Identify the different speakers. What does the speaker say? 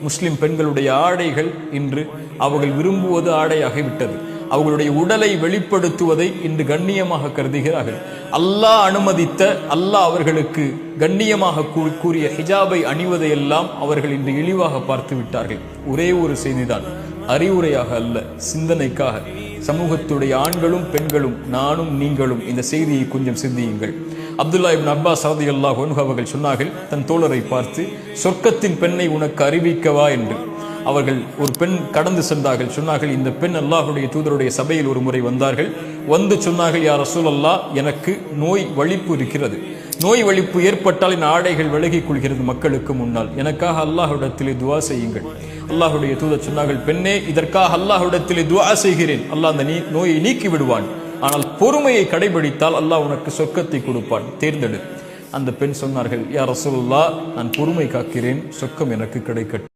Speaker 1: முஸ்லிம் பெண்களுடைய ஆடைகள் இன்று அவர்கள் விரும்புவது ஆடையாகி விட்டது அவர்களுடைய உடலை வெளிப்படுத்துவதை இன்று கண்ணியமாக கருதுகிறார்கள். அல்லாஹ் அனுமதித்த அல்லாஹ் அவர்களுக்கு கண்ணியமாக கூ- கூறிய ஹிஜாபை அணிவதையெல்லாம் அவர்கள் இன்று இழிவாக பார்த்து விட்டார்கள். ஒரே ஒரு செய்திதான். அறிவுரையாக அல்ல சிந்தனைக்காக. சமூகத்துடைய ஆண்களும் பெண்களும் நானும் நீங்களும் இந்த செய்தியை கொஞ்சம் சிந்தியுங்கள். அப்துல்லா இப்னு அப்பாஸ் ரலியல்லாஹு அன்ஹு அவர்கள் சொன்னார்கள் தன் தோழரை பார்த்து சொர்க்கத்தின் பெண்ணை உனக்கு அறிவிக்கவா என்று. அவர்கள் ஒரு பெண் கடந்து சென்றார்கள். சொன்னார்கள் இந்த பெண் அல்லாஹுடைய தூதருடைய சபையில் ஒரு முறை வந்தார்கள். வந்து சொன்னார்கள் யார் ரசூலல்லா எனக்கு நோய் வலிப்பு இருக்கிறது. நோய் வலிப்பு ஏற்பட்டால் என் ஆடைகள் விலகிக் கொள்கிறது மக்களுக்கு முன்னால். எனக்காக அல்லாஹுடத்திலே துவா செய்யுங்கள். அல்லாஹுடைய தூதர் சொன்னார்கள் பெண்ணே இதற்காக அல்லாஹுடத்திலே துவா செய்கிறேன். அல்லாஹ் அந்த நீ- நோயை நீக்கி விடுவான் ஆனால் பொறுமையை கடைபிடித்தால் அல்லாஹ் உனக்கு சொர்க்கத்தை கொடுப்பான். தேர்ந்தெடு. அந்த பெண் சொன்னார்கள் யார் ரசோல்லா நான் பொறுமை காக்கிறேன் சொர்க்கம் எனக்கு கிடைக்கட்டும்.